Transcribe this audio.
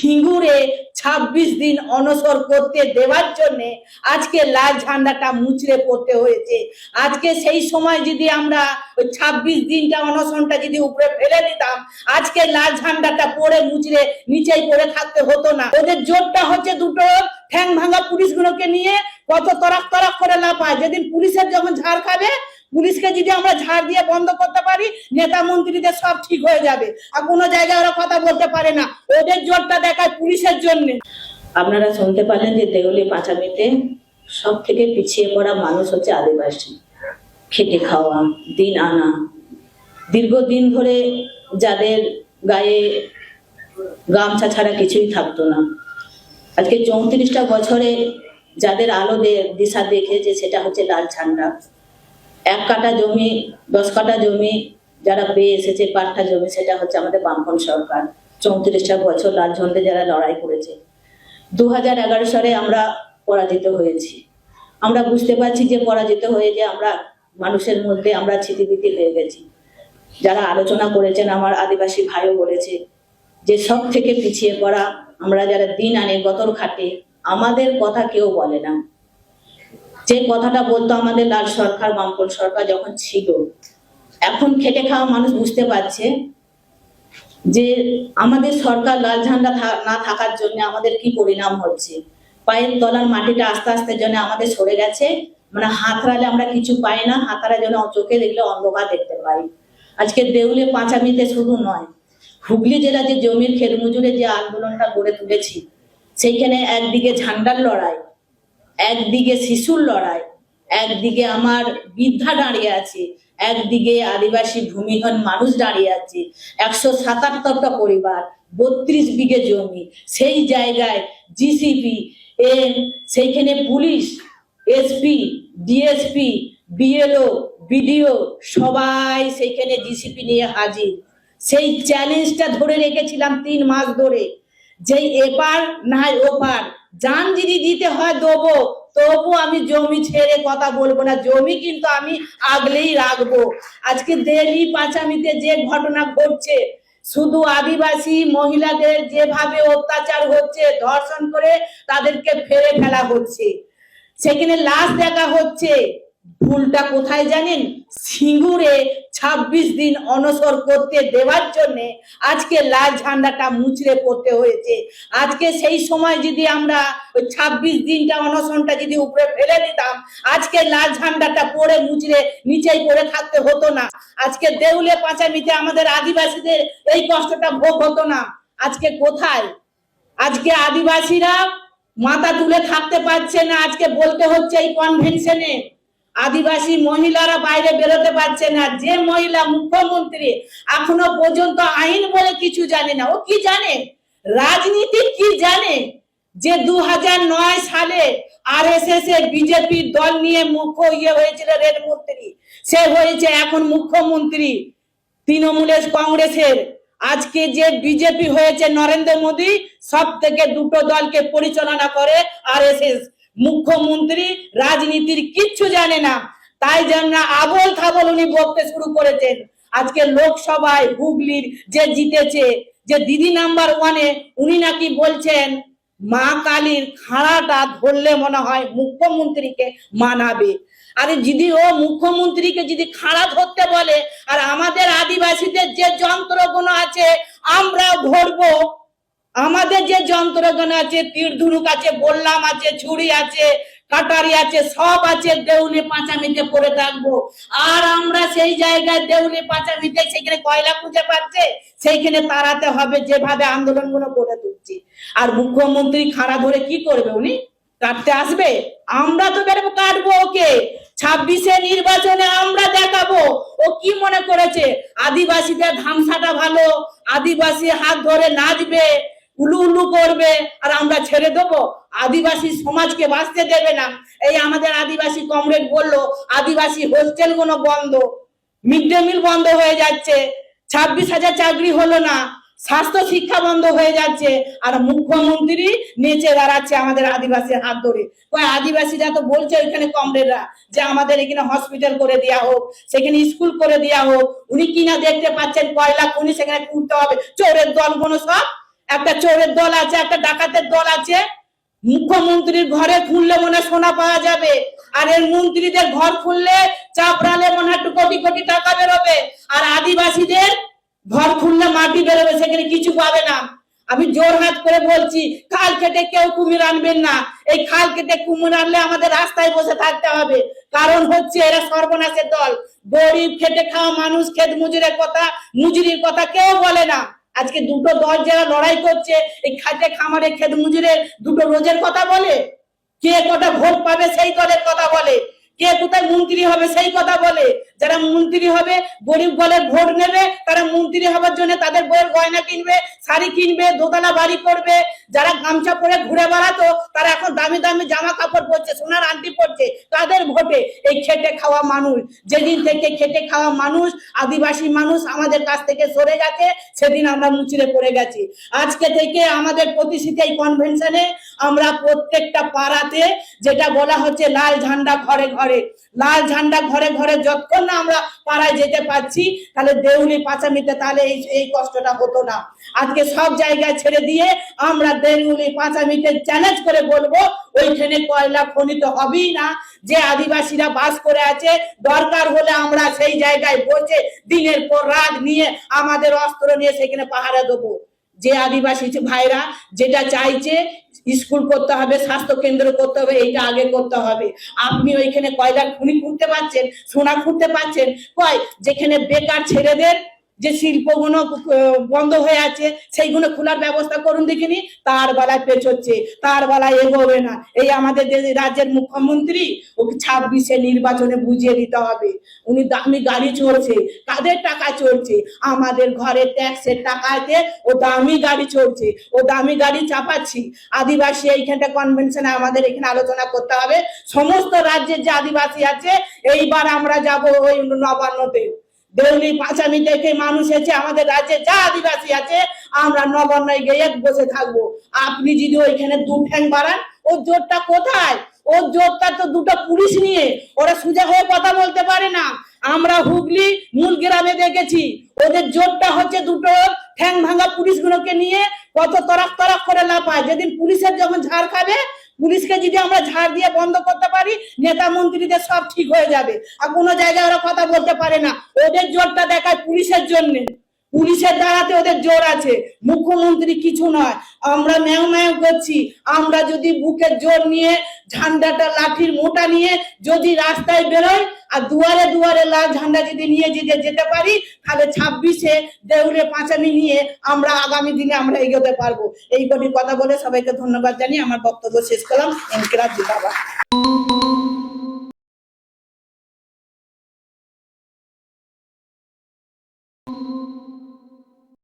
সিঙ্গুরে ছাব্বিশ দিন অনসর করতে দেওয়ার জন্য আজকে লাল ঝান্ডাটা মুচড়ে পড়তে হয়েছে। আজকে সেই সময় যদি আমরা ওই ছাব্বিশ দিনটা অনশনটা যদি উপরে ফেলে দিতাম, আজকে লাল ঝান্ডাটা পড়ে মুচড়ে নিচেই পড়ে থাকতে হতো না। ওদের জোরটা হচ্ছে দুটো ঠ্যাং ভাঙা পুলিশগুলোকে নিয়ে কত তরাক তরাক করে লাফায়। যেদিন পুলিশের যখন ঝাড় খাবে পুলিশকে যদি আমরা ঝাড় দিয়ে বন্ধ করতে পারি, নেতা মন্ত্রীদের সব ঠিক হয়ে যাবে। আর কোনো জায়গায় ওরা কথা বলতে পারে না। ওদের জোরটা দেখায় পুলিশের জন্য। আপনারা শুনতে পারলেন যে দেউলি পাঁচামিতে সব থেকে পিছিয়ে পড়া মানুষ হচ্ছে আদিবাসী। খেটে খাওয়া, দিন আনা। দীর্ঘদিন ধরে যাদের গায়ে গামছা ছাড়া কিছুই থাকতো না। আজকে চৌত্রিশটা বছরে যাদের আলো দিশা দেখেছে, সেটা হচ্ছে লাল ঝান্ডা। এক কাটা জমি, দশ কাটা জমি, যারা পেয়ে এসেছে পাট্টা জমি, সেটা হচ্ছে আমাদের বামপন সরকার। চৌত্রিশটা বছর লাল ঝন্ডে যারা লড়াই করেছে। দু হাজার এগারো সালে আমরা পরাজিত হয়েছি। আমরা বুঝতে পারছি যে পরাজিত হয়ে যে আমরা মানুষের মধ্যে আমরা ছিটিবিটি হয়ে গেছি। যারা আলোচনা করেছেন, আমার আদিবাসী ভাইও বলেছে যে সব থেকে পিছিয়ে পড়া আমরা যারা দিন আনে গতর খাটে, আমাদের কথা কেউ বলে না। যে কথাটা বলতো আমাদের লাল সরকার বামপন সরকার যখন ছিল, এখন খেটে খাওয়া মানুষ বুঝতে পারছে যে আমাদের সরকার লাল ঝান্ডা না থাকার জন্য আমাদের কি পরিণাম হচ্ছে। পায়ের তলার মাটিটা আস্তে আস্তে জন্য আমাদের সরে গেছে মানে হাতড়ালে আমরা কিছু পাই না হাতারা যেন চোখে দেখলে অন্ধকার দেখতে পাই। আজকে দেউলে পাঁচামিতে শুধু নয়, হুগলি জেলা যে জমির খেরমুজুরে যে আন্দোলনটা গড়ে তুলেছি, সেইখানে একদিকে ঝান্ডার লড়াই একদিকে শিশুর লড়াই, একদিকে আমার বৃদ্ধা দাঁড়িয়ে আছে, একদিকে আদিবাসী ভূমিহীন মানুষ দাঁড়িয়ে আছে। একশো সাতাত্তরটা পরিবার, বত্রিশ বিঘে জমি, সেই জায়গায় জিসিপি এ সেইখানে police SP DSP BLO BDO সবাই সেইখানে জিসিপি নিয়ে হাজির। সেই চ্যালেঞ্জটা ধরে রেখেছিলাম তিন মাস ধরে। যেই এপার না ওপার যান যদি দিতে হয় দেবো, তবু আমি জমি ছেড়ে কথা বলব না, জমি কিন্তু আমি আগলেই রাখব। আজকে দেলি পাঁচামিতে যে ঘটনা ঘটছে, শুধু আদিবাসী মহিলাদের যেভাবে অত্যাচার হচ্ছে, ধর্ষণ করে তাদেরকে ফেলে ফেলা হচ্ছে। সেখানে লাশ দেখা হচ্ছে। ভুলটা কোথায় জানেন? সিঙ্গুরে ছাব্বিশ দিন অনসর করতে দেওয়ার জন্য আজকে লাল ঝান্ডাটা মুচড়ে পড়তে হয়েছে। আজকে সেই সময় যদি আমরা ওই ছাব্বিশ দিনটা অনশনটা যদি উপরে ফেলে দিতাম, আজকে লাল ঝান্ডাটা পড়ে মুচড়ে নিচেই পড়ে থাকতে হতো না। আজকে দেউলে পাঁচামিতে আমাদের আদিবাসীদের এই কষ্টটা ভোগ হতো না। আজকে কোথায়? আজকে আদিবাসীরা মাথা তুলে থাকতে পারছে না। আজকে বলতে হচ্ছে এই কনভেনশনে আদিবাসী মহিলারা বাইরে বেরোতে পারছে না। যে মহিলা মুখ্যমন্ত্রী এখনও পর্যন্ত আইন বলে কিছু জানে না। ও কি জানে? রাজনীতি কি জানে? যে দু সালে আর এস এস এ বিজেপির দল নিয়ে মুখ্য ইয়ে হয়েছিল রেড মন্ত্রী। সে হয়েছে এখন মুখ্যমন্ত্রী তৃণমূলের কংগ্রেসের। আজকে যে বিজেপি হয়েছে নরেন্দ্র মোদী সব থেকে দুটো দলকে পরিচালনা করে আর মুখ্যমন্ত্রী রাজনীতির কিচ্ছু জানে না। তাই জন্য আবল খাবল উনি বলতে শুরু করেছেন। আজকে লোকসভায় হুগলির যে জিতেছে, যে দিদি নাম্বার ওয়ানে উনি নাকি বলছেন, মা কালীর খাড়াটা ধরলে মনে হয় মুখ্যমন্ত্রীকে মানাবে। আরে যদি ও মুখ্যমন্ত্রীকে যদি খাড়া ধরতে বলে, আর আমাদের আদিবাসীদের যে যন্ত্রগুলো আছে, আমরাও ধরবো। আমাদের যে যন্ত্রগুলো আছে, তীর ধনুক আছে, বললাম আছে, ছুরি আছে, কাটারি আছে, সব আছে, দেউলে পাঁচামিতে পড়ে থাকব। আর আমরা সেই জায়গায় দেউলে পাঁচামিতে সেখানে কয়লা খুঁজে পাচ্ছে, সেইখানে তাড়াতে হবে, যেভাবে আন্দোলনগুলো করে তুলছি। আর মুখ্যমন্ত্রী খাড়া ধরে কি করবে উনি? কাটতে আসবে? আমরা তো বেরোবো, কাটবো ওকে। ছাব্বিশে নির্বাচনে আমরা দেখাবো, ও কি মনে করেছে? আদিবাসীদের ধামসাটা ভালো, আদিবাসী হাত ধরে নাচবে উলু উলু করবে, আর আমরা ছেড়ে দেবো। আদিবাসী সমাজকে বাঁচতে দেবে না। এই আমাদের আদিবাসী কমরেড বলল, আদিবাসী হোস্টেলগুলো বন্ধ। মিড ডে মিল বন্ধ হয়ে যাচ্ছে। ছাব্বিশ হাজার চাকরি হলো না। স্বাস্থ্য শিক্ষা বন্ধ হয়ে যাচ্ছে। আর মুখ্যমন্ত্রী নেচে দাঁড়াচ্ছে আমাদের আদিবাসীর হাত ধরে। আদিবাসীরা তো বলছে ওইখানে কমরেডরা যে আমাদের এখানে হসপিটাল করে দেওয়া হোক, সেখানে স্কুল করে দেওয়া হোক। উনি কিনা দেখতে পাচ্ছেন, কয়লা উনি সেখানে তুলতে হবে। চোরের দলগুলো সব একটা চোরের দল আছে, একটা ডাকাতের দল আছে। মুখ্যমন্ত্রীর ঘরে খুললে মনে সোনা পাওয়া যাবে। আর এর মন্ত্রীদের ঘর খুললে চাপড়ালে মনে হয় কোটি কোটি টাকা বেরোবে। আর আদিবাসীদের ঘর খুললে মাটি বেরোবে, সেখানে কিছু পাবে না। আমি জোর হাত করে বলছি, খাল কেটে কেউ কুমির আনবেন না। এই খাল কেটে কুমির আনলে আমাদের রাস্তায় বসে থাকতে হবে। কারণ হচ্ছে এরা সর্বনাশের দল। গরিব খেটে খাওয়া মানুষ খেত মজুরের কথা, মজুরির কথা কেউ বলে না। আজকে দুটো দল যারা লড়াই করছে, এই খাটে খামারে খেত মজুরের দুটো রোজের কথা বলে? কে কটা ভোট পাবে সেই দলের কথা বলে? কে কোথায় মন্ত্রী হবে সেই কথা বলে? যারা মন্ত্রী হবে, গরিব বলের ভোট নেবে, তারা মন্ত্রী হবার জন্য তাদের বইয়ের গয়না কিনবে, শাড়ি কিনবে, দোতলা বাড়ি করবে। যারা গামছা পরে ঘুরে বেড়াতো, তারা এখন দামি দামি জামা কাপড় পরছে, সোনার আন্টি পরছে, তাদের ভোটে এই খেটে খাওয়া মানুষ। যেদিন থেকে খেটে খাওয়া মানুষ, আদিবাসী মানুষ আমাদের কাছ থেকে সরে গেছে, সেদিন আমরা মুচিরে পড়ে গেছি। আজকে থেকে আমাদের প্রতিষ্ঠিত এই কনভেনশনে আমরা প্রত্যেকটা পাড়াতে যেটা বলা হচ্ছে, লাল ঝান্ডা ঘরে ঘরে। লাল ঝান্ডা ঘরে ঘরে যতক্ষণ না আমরা পাড়ায় যেতে পারছি, তাহলে দেউলি পাঁচামিতে তাহলে এই এই কষ্টটা হতো না। আজকে সব জায়গায় ছেড়ে দিয়ে আমরা দেউলি পাঁচামিতে চ্যালেঞ্জ করে বলব, ওইখানে কয়লা খনিত হবেই না। যে আদিবাসীরা বাস করে আছে, দরকার হলে আমরা সেই জায়গায় বসে দিনের পর রাত নিয়ে আমাদের অস্ত্র নিয়ে সেখানে পাহারা দেবো। যে আদিবাসী ভাইরা যেটা চাইছে, স্কুল করতে হবে, স্বাস্থ্য কেন্দ্র করতে হবে, এইটা আগে করতে হবে। আপনি ওইখানে কয়লা খুনি খুঁড়তে পারছেন, সোনা খুঁড়তে পারছেন, কয়? যেখানে বেকার ছেলেদের যে শিল্পগুলো বন্ধ হয়ে আছে, সেইগুলো খোলার ব্যবস্থা করুন দেখিনি, তার বেলায় পেছোচ্ছে তার বেলায় এগোবে না। এই আমাদের রাজ্যের মুখ্যমন্ত্রী, ওকে ছাব্বিশে নির্বাচনে বুঝিয়ে দিতে হবে। উনি দামি গাড়ি চলছে, কাদের টাকা চলছে? আমাদের ঘরে ট্যাক্সের টাকাতে ও দামি গাড়ি চলছে, ও দামি গাড়ি চাপাচ্ছি। আদিবাসী এইখানটা কনভেনশনে আমাদের এখানে আলোচনা করতে হবে। সমস্ত রাজ্যের যে আদিবাসী আছে, এইবার আমরা যাব ওই নবান্নতে। দেউলি পাঁচামি থেকে মানুষ এসে আমাদের রাজ্যে যা আদিবাসী আছে, আমরা নবান্নয় গিয়ে বসে থাকব। আপনি যদি ওইখানে দু ঠ্যাং বাড়ান, ওর জোরটা কোথায়? ওর জোরটা তো দুটো পুলিশ নিয়ে। ওরা সোজা হয়ে কথা বলতে পারে না। আমরা হুগলি মূল গ্রামে দেখেছি। ওদের জোরটা হচ্ছে দুটো ঠ্যাং ভাঙা পুলিশগুলোকে নিয়ে কত তরাক তরাক করে লাফায়। যেদিন পুলিশের যখন ঝাড় খাবে পুলিশকে যদি আমরা ঝাড় দিয়ে বন্ধ করতে পারি, নেতা মন্ত্রীদের সব ঠিক হয়ে যাবে। আর কোনো জায়গায় ওরা কথা বলতে পারে না। ওদের জোরটা দেখায় পুলিশের জন্য। পুলিশের দ্বারাতে ওদের জোর আছে। মুখ্যমন্ত্রী কিছু নয়। আমরা ম্যাও ম্যাও করছি। আমরা যদি বুকের জোর নিয়ে, ঝান্ডাটা, লাঠির মোটা নিয়ে যদি রাস্তায় বেরোই, আর দুয়ারে দুয়ারে লাল ঝান্ডা যদি নিয়ে যদি যেতে পারি, তাহলে ছাব্বিশে দেউলে পাঁচামি নিয়ে আমরা আগামী দিনে আমরা এগোতে পারব। এই কটি কথা বলে সবাইকে ধন্যবাদ জানিয়ে আমার বক্তব্য শেষ করলাম। ইনকিরাজ জিন্দাবাদ।